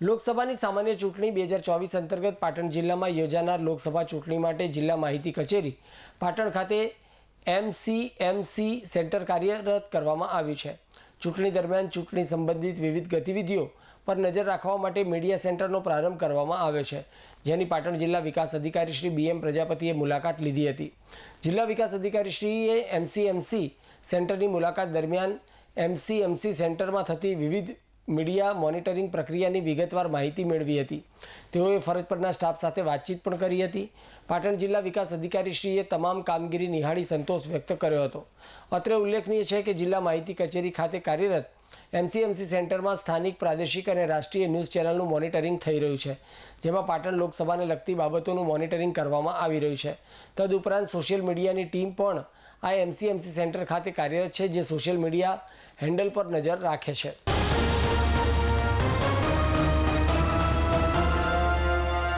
લોકસભાની સામાન્ય ચૂંટણી બે હજાર ચોવીસ અંતર્ગત પાટણ જિલ્લામાં યોજાનાર લોકસભા ચૂંટણી માટે જિલ્લા માહિતી કચેરી, પાટણ ખાતે એમસીએમસી સેન્ટર કાર્યરત કરવામાં આવ્યું છે. ચૂંટણી દરમિયાન ચૂંટણી સંબંધિત વિવિધ ગતિવિધિઓ પર નજર રાખવા માટે મીડિયા સેન્ટરનો પ્રારંભ કરવામાં આવ્યો છે, જેની પાટણ જિલ્લા વિકાસ અધિકારી શ્રી બીએમ પ્રજાપતિએ મુલાકાત લીધી હતી. જિલ્લા વિકાસ અધિકારી શ્રીએ એમસીએમસી સેન્ટરની મુલાકાત દરમિયાન એમસીએમસી સેન્ટરમાં થતી વિવિધ મીડિયા મોનિટરિંગ પ્રક્રિયાની વિગતવાર માહિતી મેળવી હતી. તેઓએ ફરજ પરના સ્ટાફ સાથે વાતચીત પણ કરી હતી. પાટણ જિલ્લા વિકાસ અધિકારીશ્રીએ તમામ કામગીરી નિહાળી સંતોષ વ્યક્ત કર્યો હતો. અત્રે ઉલ્લેખનીય છે કે જિલ્લા માહિતી કચેરી ખાતે કાર્યરત એમસીએમસી સેન્ટરમાં સ્થાનિક પ્રાદેશિક અને રાષ્ટ્રીય ન્યૂઝ ચેનલનું મોનિટરિંગ થઈ રહ્યું છે, જેમાં પાટણ લોકસભાને લગતી બાબતોનું મોનિટરિંગ કરવામાં આવી રહ્યું છે. તદુપરાંત સોશિયલ મીડિયાની ટીમ પણ આ એમસીએમસી સેન્ટર ખાતે કાર્યરત છે, જે સોશિયલ મીડિયા હેન્ડલ પર નજર રાખે છે.